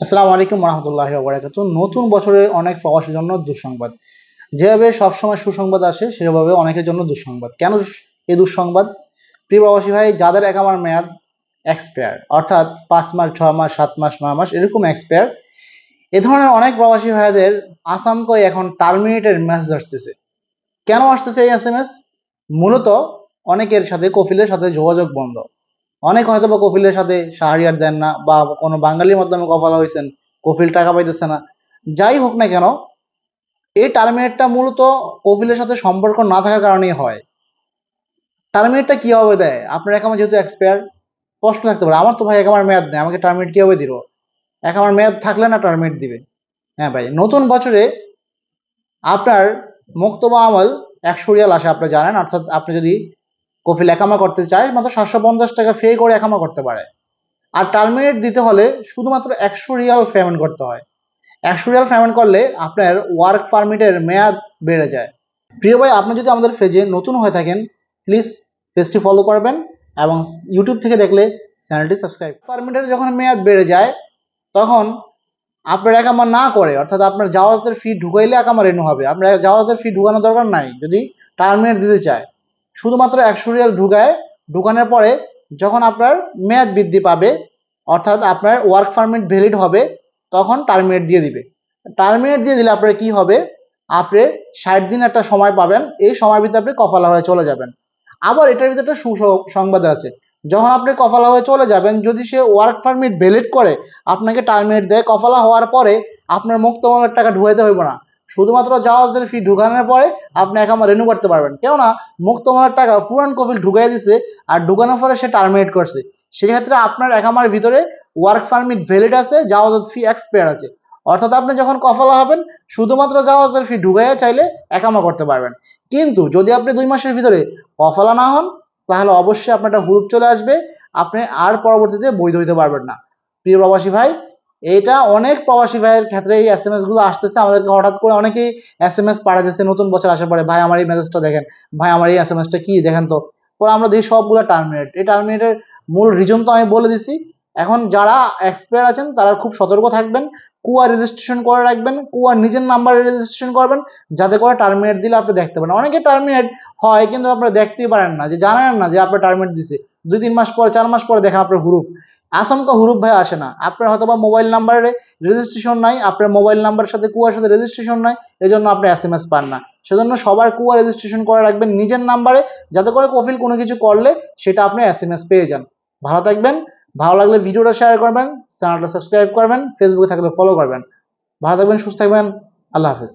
আসসালামু আলাইকুম রহমতুল্লাহ বরাকাত নতুন বছরে অনেক প্রবাসীর জন্য দুঃসংবাদ। যেভাবে সবসময় সুসংবাদ আসে, সেভাবে অনেকের জন্য দুঃসংবাদ। কেন এই দুঃসংবাদ? প্রিয় প্রবাসী ভাই, যাদের একামার মেয়াদ এক্সপায়ার অর্থাৎ পাঁচ মাস ছ মাস, সাত মাস, নয় মাস, এরকম এক্সপায়ার এ ধরনের অনেক প্রবাসী ভাইদের আসাম করে এখন টার্মিনেটের মেসেজ আসতেছে। কেন আসতেছে এই এস এম এস মূলত অনেকের সাথে কফিলের সাথে যোগাযোগ বন্ধ। অনেক হয়তো বা কফিলের সাথে সাহারিয়ার দেন না বা কোনো বাঙালির মাধ্যমে কফালা হয়েছেন কফিল টাকা পাইতেছে না। যাই হোক না কেন, এই টার্মিনেটটা মূলত কফিলের সাথে সম্পর্ক না থাকার কারণেই হয়। টার্মিনেটটা কীভাবে দেয়? আপনার একামা যেহেতু এক্সপায়ার কষ্ট থাকতে পারে। আমার তো ভাই এক আমার মেয়াদ নেই আমাকে টার্মিনেট কীভাবে দিব এক আমার মেয়াদ থাকলে না টার্মিনেট দিবে? হ্যাঁ ভাই, নতুন বছরে আপনার মুক্তবা আমল একশো রিয়াল আসে আপনি জানেন, অর্থাৎ আপনি যদি কফিল একামা করতে চায়, মাত্র সাতশো পঞ্চাশ টাকা ফে করে একামা করতে পারে। আর টার্মিনেট দিতে হলে শুধুমাত্র একশো রিয়াল পেমেন্ট করতে হয়। একশো রিয়াল পেমেন্ট করলে আপনার ওয়ার্ক পারমিটের মেয়াদ বেড়ে যায়। প্রিয় ভাই, আপনি যদি আমাদের পেজে নতুন হয়ে থাকেন প্লিজ পেজটি ফলো করবেন এবং ইউটিউব থেকে দেখলে চ্যানেলটি সাবস্ক্রাইব পারমিটের যখন মেয়াদ বেড়ে যায়, তখন আপনার একামা না করে, অর্থাৎ আপনার জাওয়াজের ফি ঢুকাইলে একামা রেনু হবে। আপনার জাওয়াজের ফি ঢুকানোর দরকার নাই, যদি টার্মিনেট দিতে চায়। শুধুমাত্র একশো রিয়াল ঢুকায়, ঢুকানোর পরে যখন আপনার মেয়াদ বৃদ্ধি পাবে, অর্থাৎ আপনার ওয়ার্ক পারমিট ভ্যালিড হবে, তখন টার্মিনেট দিয়ে দিবে। টার্মিনেট দিয়ে দিলে আপনার কি হবে? আপনি ষাট দিন একটা সময় পাবেন, এই সময়ের ভিতরে আপনি কফালা হয়ে চলে যাবেন। আবার এটার ভিতরে একটা সুসংবাদ আছে। যখন আপনি কফালা হয়ে চলে যাবেন, যদি সে ওয়ার্ক পারমিট ভ্যালিড করে, আপনাকে টার্মিনেট দেয়, কফালা হওয়ার পরে আপনার মুক্তমালের টাকা ঢুকাইতে হইব না। শুধুমাত্র জাহাজদের ফি ঢুকানোর পরে আপনি একামা রেনু করতে পারবেন। কেননা মুক্ত মুক্তমালার টাকা পুরান কপিল ঢুকাই দিছে আর ঢুকানোর পরে সে টার্মিনেট করছে। সেক্ষেত্রে আপনার একামার ভিতরে ওয়ার্ক পারমিট ভ্যালিড আছে, জাহাজের ফি এক্সপায়ার আছে। অর্থাৎ আপনি যখন কফলা হবেন, শুধুমাত্র জাহাজের ফি ঢুকাইয়া চাইলে একামা করতে পারবেন। কিন্তু যদি আপনি দুই মাসের ভিতরে কফলা না হন, তাহলে অবশ্যই আপনার একটা হুরুপ চলে আসবে। আপনি আর পরবর্তীতে বৈধ হইতে পারবেন না। প্রিয় প্রবাসী ভাই এইটা অনেক প্রবাসী ভাইয়ের ক্ষেত্রে এই এস এম এসগুলো আসতেছে। আমাদেরকে হঠাৎ করে অনেকেই এস এম এস পাঠাতেছে নতুন বছর আসার পরে, ভাই, আমার এই মেসেজটা দেখেন। ভাই, আমার এই এস এম এসটা কি? দেখেন তো। পরে আমরা দেখি সবগুলো টার্মিনেট এই টার্মিনেটের মূল রিজন তো আমি বলে দিছি। এখন যারা এক্সপায়ার আছেন, তারা খুব সতর্ক থাকবেন। কুয়া রেজিস্ট্রেশন করে রাখবেন। কুয়ার নিজের নাম্বারে রেজিস্ট্রেশন করবেন। যাতে করে টার্মিনেট দিলে আপনি দেখতে পারেন। অনেকে টার্মিনেট হয়, কিন্তু আপনারা দেখতেই পারেন না, যে জানেন না যে আপনার টার্মিনেট দিছে। দুই, তিন মাস পরে, চার মাস পরে দেখেন আপনার হুরুপ। আসমকা হুরুপ ভাই আসে না। আপনার হয়তো বা মোবাইল নাম্বারে রেজিস্ট্রেশন নাই, আপনার মোবাইল নাম্বারের সাথে কুয়ার সাথে রেজিস্ট্রেশন নাই এই জন্য আপনি এস এম এস পান না। সেজন্য সবার কুয়া রেজিস্ট্রেশন করে রাখবেন নিজের নাম্বারে যাতে করে কফিল কোনো কিছু করলে সেটা আপনি এস এম এস পেয়ে যান। ভালো থাকবেন, ভালো লাগলে ভিডিওটা শেয়ার করবেন চ্যানেলটা সাবস্ক্রাইব করবেন ফেসবুকে থাকলে ফলো করবেন। ভালো থাকবেন, সুস্থ থাকবেন, আল্লাহ হাফিজ।